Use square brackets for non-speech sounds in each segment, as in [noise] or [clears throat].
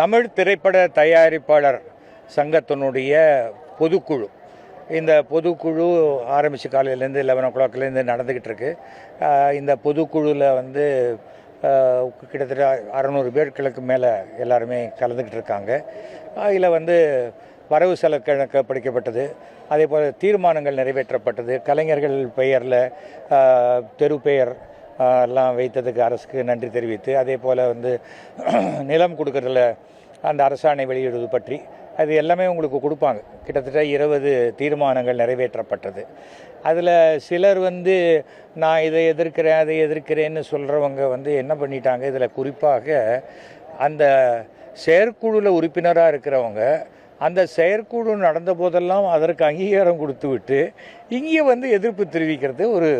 தமிழ் திரைப்பட தயாரிப்பாளர் சங்கத்தினுடைய பொதுக்குழு. இந்த பொதுக்குழு ஆரம்பித்த காலையிலேருந்து லெவன் ஓ கிளாக்லேருந்து நடந்துக்கிட்டு இருக்கு இந்த பொதுக்குழுவில் வந்து கிட்டத்தட்ட அறநூறு பேர்களுக்கு மேலே எல்லாருமே கலந்துக்கிட்டு இருக்காங்க அதில் வந்து வரவு செலவு கணக்கு படிக்கப்பட்டது. அதே போல் தீர்மானங்கள் நிறைவேற்றப்பட்டது. கலைஞர்கள் பெயரில் தெரு பெயர் எல்லாம் வைத்ததுக்கு அரசுக்கு நன்றி தெரிவித்து அதே போல் வந்து [clears throat] நிலம் கொடுக்கறதுல அந்த அரசாணை வெளியிடுவது பற்றி அது எல்லாமே உங்களுக்கு கொடுப்பாங்க. கிட்டத்தட்ட இருபது தீர்மானங்கள் நிறைவேற்றப்பட்டது. அதில் சிலர் வந்து நான் இதை எதிர்க்கிறேன் அதை எதிர்க்கிறேன்னு சொல்கிறவங்க வந்து என்ன பண்ணிட்டாங்க? இதில் குறிப்பாக அந்த செயற்குழுவில் உறுப்பினராக இருக்கிறவங்க அந்த செயற்குழு நடந்த போதெல்லாம் அதற்கு அங்கீகாரம் கொடுத்து விட்டு இங்கே வந்து எதிர்ப்பு தெரிவிக்கிறது. ஒரு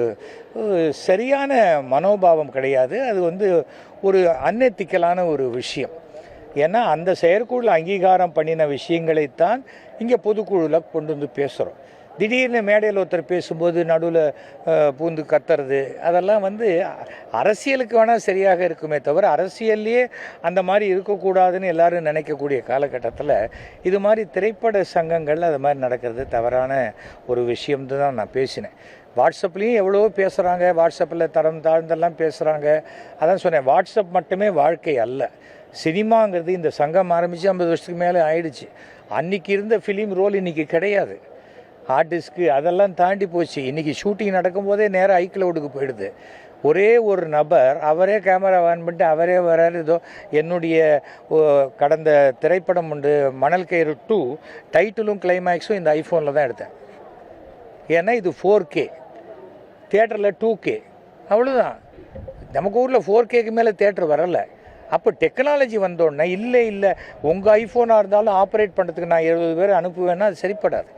சரியான மனோபாவம் கிடையாது. அது வந்து ஒரு அன்னெத்திக்கலான ஒரு விஷயம். ஏன்னா அந்த செயற்குழு அங்கீகாரம் பண்ணின விஷயங்களைத்தான் இங்கே பொதுக்குழுவில் கொண்டு வந்து பேசுகிறோம் திடீர்னு மேடையில் ஒருத்தர் பேசும்போது நடுவில் பூந்து கத்துறது அதெல்லாம் வந்து அரசியலுக்கு வேணால் சரியாக இருக்குமே தவிர அரசியல்லையே அந்த மாதிரி இருக்கக்கூடாதுன்னு எல்லாரும் நினைக்கக்கூடிய காலகட்டத்தில் இது மாதிரி திரைப்பட சங்கங்கள் அது மாதிரி நடக்கிறது தவறான ஒரு விஷயம் தான் நான் பேசினேன். வாட்ஸ்அப்லேயும் எவ்வளவோ பேசுகிறாங்க வாட்ஸ்அப்பில் தரம் தாழ்ந்தெல்லாம் பேசுகிறாங்க அதான் சொன்னேன் வாட்ஸ்அப் மட்டுமே வாழ்க்கை அல்ல. சினிமாங்கிறது இந்த சங்கம் ஆரம்பித்து ஐம்பது வருஷத்துக்கு மேலே ஆயிடுச்சு. அன்றைக்கி இருந்த ஃபிலிம் ரோல் இன்றைக்கி கிடையாது. ஆர்டிஸ்ட்க்கு அதெல்லாம் தாண்டி போச்சு. இன்றைக்கி ஷூட்டிங் நடக்கும்போதே நேராக ஐக்ளவுடுக்கு போயிடுது. ஒரே ஒரு நபர் அவரே கேமரா ஆன் பண்ணிட்டு அவரே வராரு. ஏதோ என்னுடைய ஓ, கடந்த திரைப்படம் உண்டு மணல் கயிறு டூ டைட்டிலும் கிளைமேக்ஸும் இந்த ஐஃபோனில் தான் எடுத்தேன். ஏன்னா இது ஃபோர் கே தேட்டரில் டூ கே அவ்வளோதான் நமக்கு ஊரில் ஃபோர் கேக்கு மேலே தேட்டர் வரலை. அப்போ டெக்னாலஜி வந்தோடனே இல்லை இல்லை உங்கள் ஐஃபோனாக இருந்தாலும் ஆப்ரேட் பண்ணுறதுக்கு நான் எழுபது பேர் அனுப்புவேன்னா அது சரிப்படாது.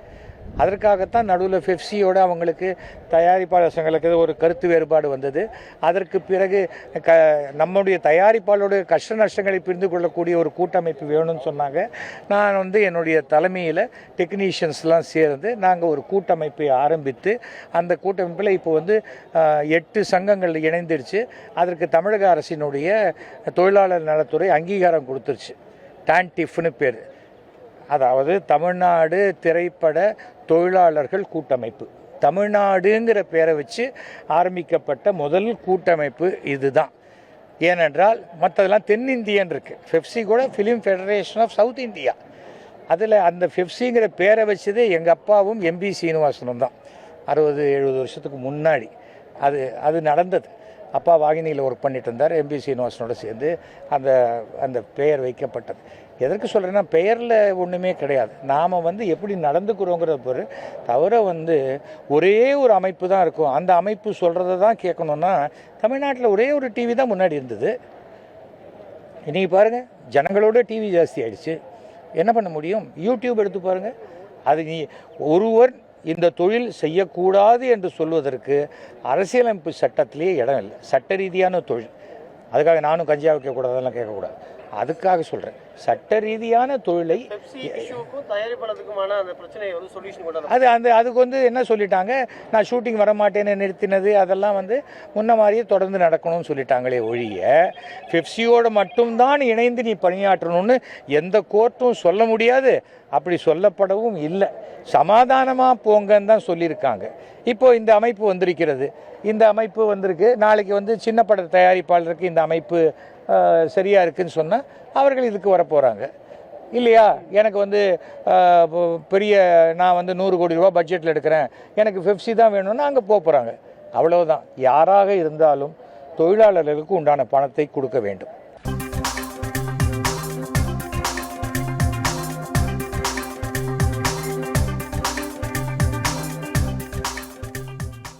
அதற்காகத்தான் நடுவில் ஃபெஃப்சியோட அவங்களுக்கு தயாரிப்பாளர் சங்கங்களுக்கு ஒரு கருத்து வேறுபாடு வந்தது. அதற்கு பிறகு க நம்முடைய தயாரிப்பாளருடைய கஷ்ட நஷ்டங்களை புரிந்து கொள்ளக்கூடிய ஒரு கூட்டமைப்பு வேணும்னு சொன்னாங்க. நான் வந்து என்னுடைய தலைமையில் டெக்னீஷியன்ஸ்லாம் சேர்ந்து நாங்கள் ஒரு கூட்டமைப்பை ஆரம்பித்து அந்த கூட்டமைப்பில் இப்போ வந்து எட்டு சங்கங்கள் இணைந்துருச்சு. அதற்கு தமிழக அரசினுடைய தொழிலாளர் நலத்துறை அங்கீகாரம் கொடுத்துருச்சு. டான்டிஃப்னு பேர். அதாவது தமிழ்நாடு திரைப்பட தொழிலாளர்கள் கூட்டமைப்பு. தமிழ்நாடுங்கிற பேரை வச்சு ஆரம்பிக்கப்பட்ட முதல் கூட்டமைப்பு இதுதான். ஏனென்றால் மற்றதெல்லாம் தென்னிந்தியன் இருக்குது ஃபெஃப்சி கூட film federation of south India அதில் அந்த ஃபெஃப்சிங்கிற பேரை வச்சதே எங்கள் அப்பாவும் எம்பி சீனிவாசனும் தான். அறுபது எழுபது வருஷத்துக்கு முன்னாடி. அது அது நடந்தது. அப்பா வாகினியில் ஒர்க் பண்ணிட்டு இருந்தார். எம்பி சீனிவாசனோட சேர்ந்து அந்த அந்த பெயர் வைக்கப்பட்டது. எதற்கு சொல்கிறேன்னா பெயரில் ஒன்றுமே கிடையாது. நாம் வந்து எப்படி நடந்துக்கிறோங்கிறத பொறு தவிர வந்து ஒரே ஒரு அமைப்பு தான் இருக்கும். அந்த அமைப்பு சொல்கிறத தான் கேட்கணுன்னா தமிழ்நாட்டில் ஒரே ஒரு டிவி தான் முன்னாடி இருந்தது. இன்றைக்கி பாருங்கள் ஜனங்களோட டிவி ஜாஸ்தி ஆயிடுச்சு. என்ன பண்ண முடியும்? யூடியூப் எடுத்து பாருங்கள் அது நீ ஒருவர் இந்த தொழில் செய்யக்கூடாது என்று சொல்வதற்கு அரசியலமைப்பு சட்டத்திலேயே இடம் இல்லை. சட்ட ரீதியான தொழில். அதுக்காக நானும் கஞ்சா வைக்கக்கூடாதெல்லாம் கேட்கக்கூடாது. அதுக்காக சொல்கிறேன் சட்ட ரீதியான தொழிலை அது அந்த அதுக்கு வந்து என்ன சொல்லிட்டாங்க? நான் ஷூட்டிங் வர மாட்டேன்னு நிறுத்தினது அதெல்லாம் வந்து முன்ன மாதிரியே தொடர்ந்து நடக்கணும்னு சொல்லிட்டாங்களே ஒழிய பெப்சியோட மட்டும்தான் இணைந்து நீ பணியாற்றணும்னு எந்த கோர்ட்டும் சொல்ல முடியாது. அப்படி சொல்லப்படவும் இல்லை. சமாதானமாக போங்கன்னு தான் சொல்லியிருக்காங்க. இப்போ இந்த அமைப்பு வந்திருக்கிறது. இந்த அமைப்பு வந்திருக்கு. நாளைக்கு வந்து சின்ன பட தயாரிப்பாளருக்கு இந்த அமைப்பு சரியாக இருக்குதுன்னு சொன்னால் அவர்கள் இதுக்கு வரப்போகிறாங்க இல்லையா? எனக்கு வந்து பெரிய நான் வந்து நூறு கோடி ரூபா பட்ஜெட்டில் எடுக்கிறேன். எனக்கு பெப்சி தான் வேணும்னா அங்கே போக போகிறாங்க அவ்வளோதான் யாராக இருந்தாலும் தொழிலாளர்களுக்கு உண்டான பணத்தை கொடுக்க வேண்டும்.